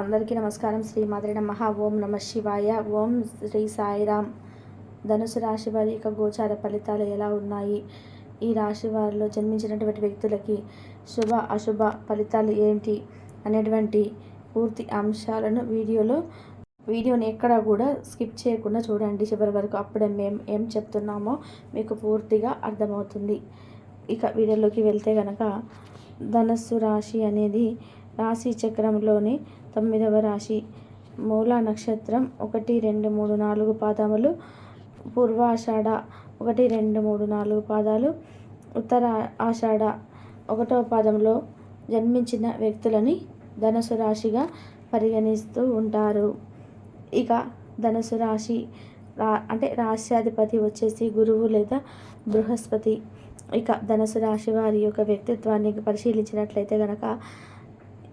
అందరికీ నమస్కారం. శ్రీ మాదిరి నమ. ఓం నమ శివాయ. ఓం శ్రీ సాయిరామ్. ధనుసు రాశి వారి యొక్క గోచార ఫలితాలు ఎలా ఉన్నాయి? ఈ రాశి వారిలో జన్మించినటువంటి వ్యక్తులకి శుభ అశుభ ఫలితాలు ఏంటి? అనేటువంటి పూర్తి అంశాలను వీడియోలో వీడియోని ఎక్కడా కూడా స్కిప్ చేయకుండా చూడండి. చివరి వరకు అప్పుడే మేము ఏం చెప్తున్నామో మీకు పూర్తిగా అర్థమవుతుంది. ఇక వీడియోలోకి వెళ్తే కనుక ధనస్సు రాశి అనేది రాశి చక్రంలోని తొమ్మిదవ రాశి. మూలా నక్షత్రం ఒకటి రెండు మూడు నాలుగు పాదములు. పూర్వాషాఢ ఒకటి రెండు మూడు నాలుగు పాదాలు. ఉత్తర ఆషాఢ ఒకటవ పాదంలో జన్మించిన వ్యక్తులని ధనుసు రాశిగా పరిగణిస్తూ ఉంటారు. ఇక ధనుసు రాశి రా అంటే రాశ్యాధిపతి వచ్చేసి గురువు లేదా బృహస్పతి. ఇక ధనుసు రాశి వారి యొక్క వ్యక్తిత్వాన్ని పరిశీలించినట్లయితే కనుక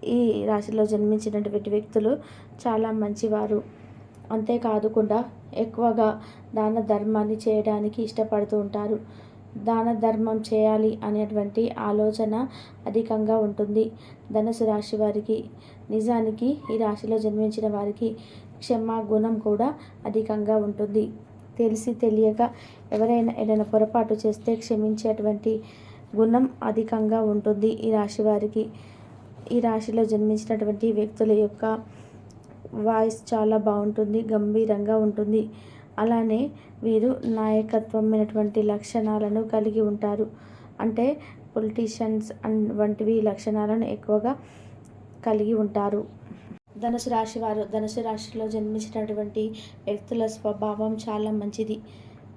ఈ రాశిలో జన్మించినటువంటి వ్యక్తులు చాలా మంచివారు. అంతేకాదుకుండా ఎక్కువగా దాన ధర్మాన్ని చేయడానికి ఇష్టపడుతూ ఉంటారు. దాన ధర్మం చేయాలి అనేటువంటి ఆలోచన అధికంగా ఉంటుంది. ధనుసు రాశి వారికి నిజానికి ఈ రాశిలో జన్మించిన వారికి క్షమా గుణం కూడా అధికంగా ఉంటుంది. తెలిసి తెలియక ఎవరైనా ఏదైనా పొరపాటు చేస్తే క్షమించేటువంటి గుణం అధికంగా ఉంటుంది ఈ రాశి వారికి. ఈ రాశిలో జన్మించినటువంటి వ్యక్తుల యొక్క వాయిస్ చాలా బాగుంటుంది గంభీరంగా ఉంటుంది. అలానే వీరు నాయకత్వమైనటువంటి లక్షణాలను కలిగి ఉంటారు. అంటే పొలిటీషియన్స్ అండ్ వంటివి లక్షణాలను ఎక్కువగా కలిగి ఉంటారు. ధనుసు రాశి వారు ధనుసు రాశిలో జన్మించినటువంటి వ్యక్తుల స్వభావం చాలా మంచిది.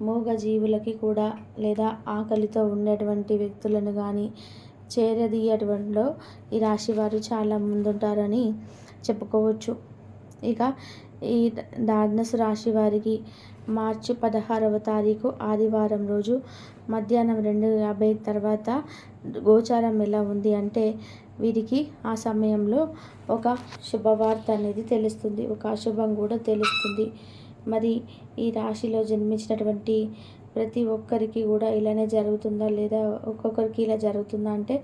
మూగ జీవులకి కూడా లేదా ఆకలితో ఉండేటువంటి వ్యక్తులను కానీ చేరదీయటంలో ఈ రాశి వారు చాలా ముందుంటారని చెప్పుకోవచ్చు. ఇక ఈ ధనుసు రాశి వారికి మార్చి పదహారవ తారీఖు ఆదివారం రోజు మధ్యాహ్నం రెండు యాభై తర్వాత గోచారం ఎలా ఉంది అంటే వీరికి ఆ సమయంలో ఒక శుభవార్త అనేది తెలుస్తుంది. ఒక అశుభం కూడా తెలుస్తుంది. మరి ఈ రాశిలో జన్మించినటువంటి ప్రతి ఒక్కరికి కూడా ఇలానే జరుగుతుందా లేదా ఒక్కొక్కరికి ఇలా జరుగుతుందా అంటే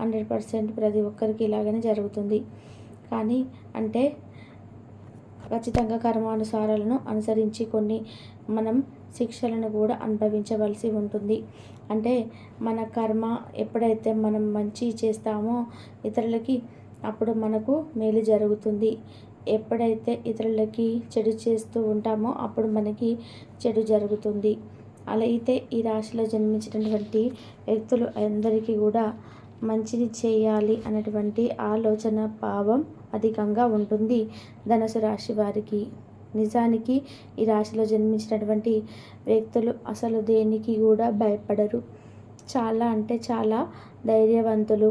హండ్రెడ్ పర్సెంట్ ప్రతి ఒక్కరికి ఇలాగనే జరుగుతుంది. కానీ అంటే ఖచ్చితంగా కర్మానుసారాలను అనుసరించి కొన్ని మనం శిక్షలను కూడా అనుభవించవలసి ఉంటుంది. అంటే మన కర్మ ఎప్పుడైతే మనం మంచి చేస్తామో ఇతరులకి అప్పుడు మనకు మేలు జరుగుతుంది. ఎప్పుడైతే ఇతరులకి చెడు చేస్తూ ఉంటామో అప్పుడు మనకి చెడు జరుగుతుంది. అలా అయితే ఈ రాశిలో జన్మించినటువంటి వ్యక్తులు అందరికీ కూడా మంచిది చేయాలి అనేటువంటి ఆలోచన భావం అధికంగా ఉంటుంది ధనుసు రాశి వారికి. నిజానికి ఈ రాశిలో జన్మించినటువంటి వ్యక్తులు అసలు దేనికి కూడా భయపడరు. చాలా అంటే చాలా ధైర్యవంతులు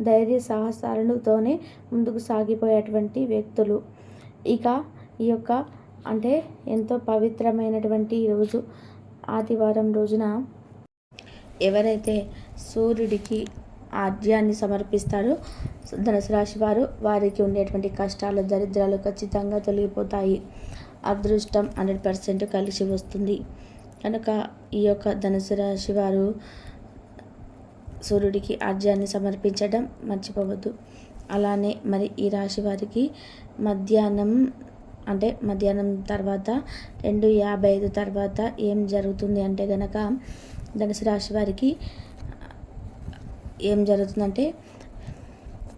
ధైర్య సాహసాలతోనే ముందుకు సాగిపోయేటువంటి వ్యక్తులు. ఇక ఈ యొక్క అంటే ఎంతో పవిత్రమైనటువంటి ఈరోజు ఆదివారం రోజున ఎవరైతే సూర్యుడికి ఆద్యాన్ని సమర్పిస్తారో ధనుసు రాశి వారు వారికి ఉండేటువంటి కష్టాలు దరిద్రాలు ఖచ్చితంగా తొలగిపోతాయి. అదృష్టం హండ్రెడ్ పర్సెంట్ కలిసి వస్తుంది. కనుక ఈ యొక్క ధనుసు రాశి వారు సూర్యుడికి ఆర్జ్యాన్ని సమర్పించడం మర్చిపోవద్దు. అలానే మరి ఈ రాశి వారికి మధ్యాహ్నం అంటే మధ్యాహ్నం తర్వాత రెండు యాభై ఐదు తర్వాత ఏం జరుగుతుంది అంటే కనుక ధనుసు రాశి వారికి ఏం జరుగుతుందంటే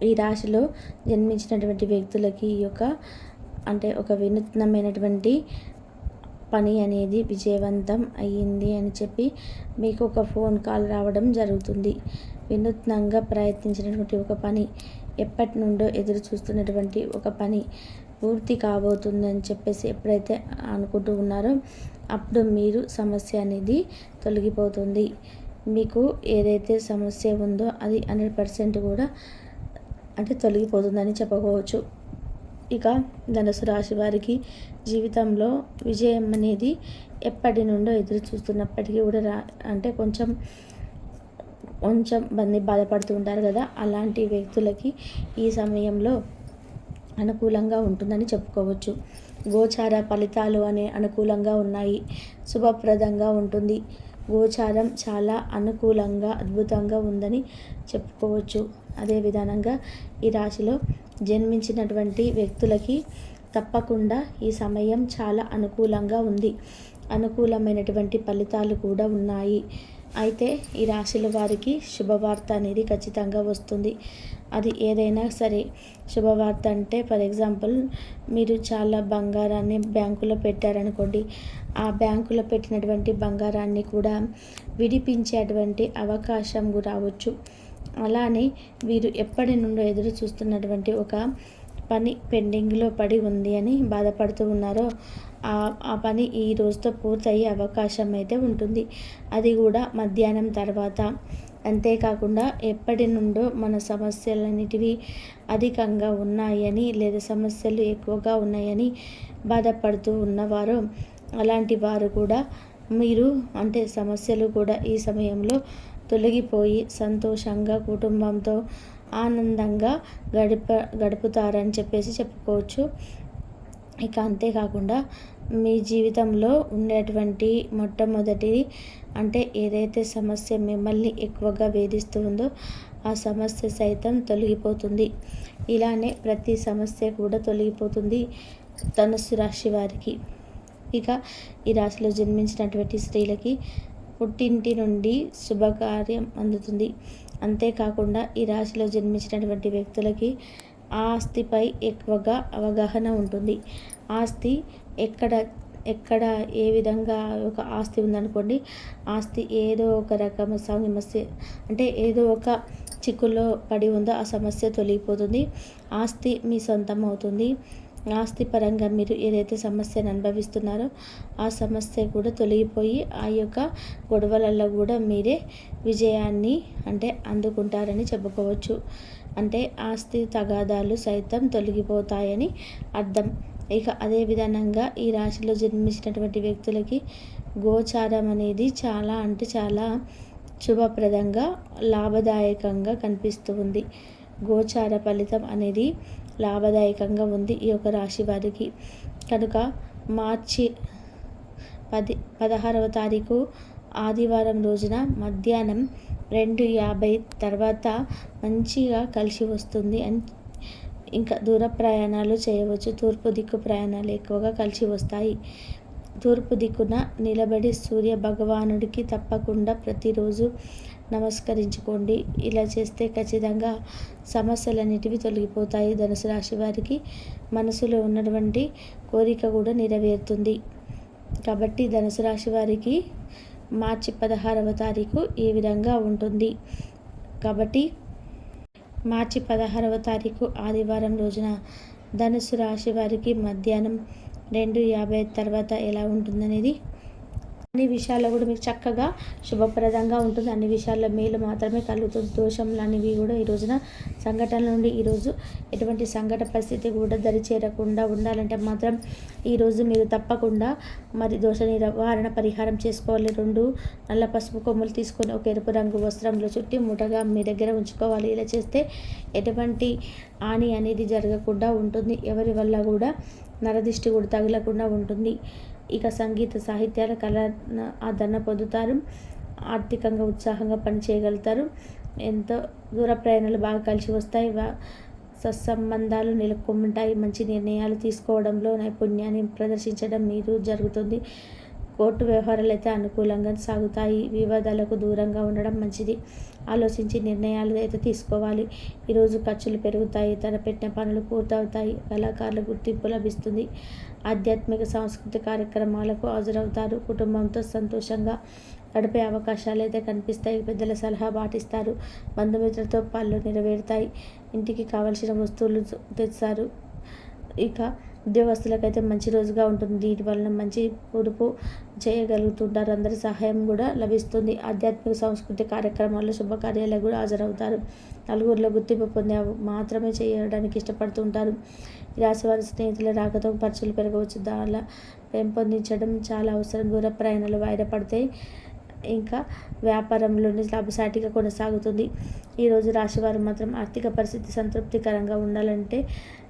ఈ రాశిలో జన్మించినటువంటి వ్యక్తులకి ఈ యొక్క అంటే ఒక వినూత్నమైనటువంటి పని అనేది విజయవంతం అయ్యింది అని చెప్పి మీకు ఒక ఫోన్ కాల్ రావడం జరుగుతుంది. వినూత్నంగా ప్రయత్నించినటువంటి ఒక పని ఎప్పటి నుండో ఎదురు చూస్తున్నటువంటి ఒక పని పూర్తి కాబోతుందని చెప్పేసి ఎప్పుడైతే అనుకుంటూ ఉన్నారో అప్పుడు మీరు సమస్య అనేది తొలగిపోతుంది. మీకు ఏదైతే సమస్య ఉందో అది హండ్రెడ్ పర్సెంట్ కూడా అంటే తొలగిపోతుందని చెప్పుకోవచ్చు ఇక ధనుసు రాశి వారికి జీవితంలో విజయం అనేది ఎప్పటి నుండో ఎదురు చూస్తున్నప్పటికీ కూడా రా అంటే కొంచెం కొంచెం మంది బాధపడుతూ ఉంటారు కదా. అలాంటి వ్యక్తులకి ఈ సమయంలో అనుకూలంగా ఉంటుందని చెప్పుకోవచ్చు. గోచార ఫలితాలు అనే అనుకూలంగా ఉన్నాయి. శుభప్రదంగా ఉంటుంది. గోచారం చాలా అనుకూలంగా అద్భుతంగా ఉందని చెప్పుకోవచ్చు. అదే విధానంగా ఈ రాశిలో జన్మించినటువంటి వ్యక్తులకి తప్పకుండా ఈ సమయం చాలా అనుకూలంగా ఉంది. అనుకూలమైనటువంటి ఫలితాలు కూడా ఉన్నాయి. అయితే ఈ రాశుల వారికి శుభవార్త అనేది ఖచ్చితంగా వస్తుంది. అది ఏదైనా సరే శుభవార్త అంటే ఫర్ ఎగ్జాంపుల్ మీరు చాలా బంగారాన్ని బ్యాంకులో పెట్టారనుకోండి ఆ బ్యాంకులో పెట్టినటువంటి బంగారాన్ని కూడా విడిపించేటువంటి అవకాశం రావచ్చు. అలానే వీరు ఎప్పటి నుండో ఎదురు చూస్తున్నటువంటి ఒక పని పెండింగ్లో పడి ఉంది అని బాధపడుతూ ఉన్నారో ఆ పని ఈ రోజుతో పూర్తయ్యే అవకాశం అయితే ఉంటుంది. అది కూడా మధ్యాహ్నం తర్వాత. అంతేకాకుండా ఎప్పటి నుండో మన సమస్యలన్నిటివి అధికంగా ఉన్నాయని లేదా సమస్యలు ఎక్కువగా ఉన్నాయని బాధపడుతూ ఉన్నవారు అలాంటి వారు కూడా మీరు అంటే సమస్యలు కూడా ఈ సమయంలో తొలగిపోయి సంతోషంగా కుటుంబంతో ఆనందంగా గడిప గడుపుతారని చెప్పేసి చెప్పుకోవచ్చు. ఇక అంతేకాకుండా మీ జీవితంలో ఉండేటువంటి మొట్టమొదటిది అంటే ఏదైతే సమస్య మిమ్మల్ని ఎక్కువగా వేధిస్తూ ఉందో ఆ సమస్య సైతం తొలగిపోతుంది. ఇలానే ప్రతి సమస్య కూడా తొలగిపోతుంది ధనుసు రాశి వారికి. ఇక ఈ రాశిలో జన్మించినటువంటి స్త్రీలకి పుట్టింటి నుండి శుభకార్యం అందుతుంది. అంతేకాకుండా ఈ రాశిలో జన్మించినటువంటి వ్యక్తులకి ఆస్తిపై ఎక్కువగా అవగాహన ఉంటుంది. ఆస్తి ఎక్కడ ఎక్కడ ఏ విధంగా ఒక ఆస్తి ఉందనుకోండి ఆస్తి ఏదో ఒక రకం సమస్య అంటే ఏదో ఒక చిక్కులో పడి ఉందో ఆ సమస్య తొలగిపోతుంది. ఆస్తి మీ సొంతం అవుతుంది. ఆస్తి పరంగా మీరు ఏదైతే సమస్యను అనుభవిస్తున్నారో ఆ సమస్య కూడా తొలగిపోయి ఆ యొక్క గొడవలలో కూడా మీరే విజయాన్ని అంటే అందుకుంటారని చెప్పుకోవచ్చు. అంటే ఆస్తి తగాదాలు సైతం తొలగిపోతాయని అర్థం. ఇక అదే విధానంగా ఈ రాశిలో జన్మించినటువంటి వ్యక్తులకి గోచారం అనేది చాలా అంటే చాలా శుభప్రదంగా లాభదాయకంగా కనిపిస్తూ ఉంది. గోచార ఫలితం అనేది లాభదాయకంగా ఉంది ఈ యొక్క రాశి వారికి. కనుక మార్చి పది పదహారవ తారీఖు ఆదివారం రోజున మధ్యాహ్నం రెండు యాభై తర్వాత మంచిగా కలిసి వస్తుంది అని ఇంకా దూర ప్రయాణాలు చేయవచ్చు. తూర్పు దిక్కు ప్రయాణాలు ఎక్కువగా కలిసి వస్తాయి. తూర్పు దిక్కున నిలబడి సూర్య భగవానుడికి తప్పకుండా ప్రతిరోజు నమస్కరించుకోండి. ఇలా చేస్తే ఖచ్చితంగా సమస్యలన్నిటివి తొలగిపోతాయి. ధనుసు రాశి వారికి మనసులో ఉన్నటువంటి కోరిక కూడా నెరవేరుతుంది. కాబట్టి ధనుసు రాశి వారికి మార్చి పదహారవ తారీఖు ఈ విధంగా ఉంటుంది. కాబట్టి మార్చి పదహారవ తారీఖు ఆదివారం రోజున ధనుసు రాశి వారికి మధ్యాహ్నం రెండు యాభై తర్వాత ఎలా ఉంటుందనేది అన్ని విషయాల్లో కూడా మీకు చక్కగా శుభప్రదంగా ఉంటుంది. అన్ని విషయాల్లో మేలు మాత్రమే కలుగుతుంది. దోషంలు అనేవి కూడా ఈ రోజున సంఘటనల నుండి ఈరోజు ఎటువంటి సంఘట పరిస్థితి కూడా దరి చేరకుండా ఉండాలంటే మాత్రం ఈరోజు మీరు తప్పకుండా మరి దోష నివారణ పరిహారం చేసుకోవాలి. రెండు నల్ల పసుపు కొమ్ములు తీసుకొని ఒక ఎరుపు రంగు వస్త్రంలో చుట్టి ముఠగా మీ దగ్గర ఉంచుకోవాలి. ఇలా చేస్తే ఎటువంటి హాని అనేది జరగకుండా ఉంటుంది. ఎవరి వల్ల కూడా నరదిష్టి కూడా తగలకుండా ఉంటుంది. ఇక సంగీత సాహిత్యాల కళ ఆదరణ పొందుతారు. ఆర్థికంగా ఉత్సాహంగా పనిచేయగలుగుతారు. ఎంతో దూర ప్రయాణాలు బాగా కలిసి వస్తాయి. సత్సంబంధాలు నెలకొంటాయి. మంచి నిర్ణయాలు తీసుకోవడంలో నైపుణ్యాన్ని ప్రదర్శించడం మీరు జరుగుతుంది. కోర్టు వ్యవహారాలు అయితే అనుకూలంగా సాగుతాయి. వివాదాలకు దూరంగా ఉండడం మంచిది. ఆలోచించి నిర్ణయాలు అయితే తీసుకోవాలి. ఈరోజు ఖర్చులు పెరుగుతాయి. తలపెట్టిన పనులు పూర్తవుతాయి. కళాకారుల గుర్తింపు లభిస్తుంది. ఆధ్యాత్మిక సాంస్కృతిక కార్యక్రమాలకు హాజరవుతారు. కుటుంబంతో సంతోషంగా గడిపే అవకాశాలు అయితే కనిపిస్తాయి. పెద్దల సలహా పాటిస్తారు. బంధుమిత్రులతో పనులు నెరవేరుతాయి. ఇంటికి కావలసిన వస్తువులు తెస్తారు. ఇక ఉద్యోగస్తులకైతే మంచి రోజుగా ఉంటుంది. దీని వలన మంచి పొదుపు చేయగలుగుతుంటారు. అందరి సహాయం కూడా లభిస్తుంది. ఆధ్యాత్మిక సంస్కృతి కార్యక్రమాల్లో శుభకార్యాలకు కూడా హాజరవుతారు. నలుగురిలో గుర్తింపు పొందే మాత్రమే చేయడానికి ఇష్టపడుతుంటారు. రాశివారి స్నేహితుల రాకతో ఖర్చులు పెరగవచ్చు. దానిలా పెంపొందించడం చాలా అవసరం. దూర ప్రయాణాలు వాయిదా పడతాయి ఇంకా వ్యాపారంలోని లాభసాటిగా కొనసాగుతుంది. ఈరోజు రాశివారు మాత్రం ఆర్థిక పరిస్థితి సంతృప్తికరంగా ఉండాలంటే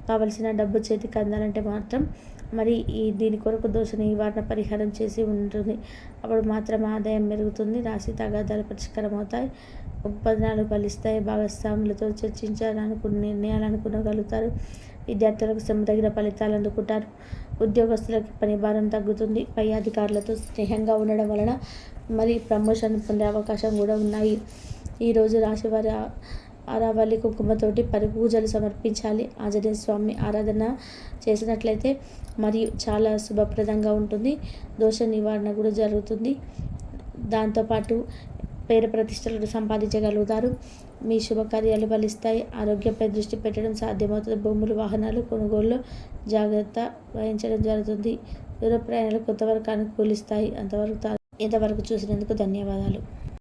కావలసిన డబ్బు చేతికి అందాలంటే మాత్రం మరి ఈ దీని కొరకు దోష నివారణ పరిహారం చేసి ఉంటుంది. అప్పుడు మాత్రం ఆదాయం పెరుగుతుంది. రాశి తగాదాలు పరిష్కారం అవుతాయి ఒప్పందాలు ఫలిస్తాయి. భాగస్వాములతో చర్చించాలనుకున్న నిర్ణయాలు అనుకునగలుగుతారు విద్యార్థులకు శ్రమ తగిన ఫలితాలు అందుకుంటారు. ఉద్యోగస్తులకి పని భారం తగ్గుతుంది. పై అధికారులతో స్నేహంగా ఉండడం వలన మరి ప్రమోషన్ పొందే అవకాశం కూడా ఉన్నాయి. ఈరోజు రాశివారి ఆరావళి కుంకుమతోటి పరి పూజలు సమర్పించాలి. ఆంజనేయ స్వామి ఆరాధన చేసినట్లయితే మరియు చాలా శుభప్రదంగా ఉంటుంది. దోష నివారణ కూడా జరుగుతుంది. దాంతోపాటు పేరు ప్రతిష్టలను సంపాదించగలుగుతారు. మీ శుభకార్యాలు ఫలిస్తాయి. ఆరోగ్యంపై దృష్టి పెట్టడం సాధ్యమవుతుంది. భూములు వాహనాలు కొనుగోలులో జాగ్రత్త వహించడం జరుగుతుంది. దూర ప్రయాణాలు కొంతవరకు అనుకూలిస్తాయి. అంతవరకు ఇంతవరకు చూసినందుకు ధన్యవాదాలు.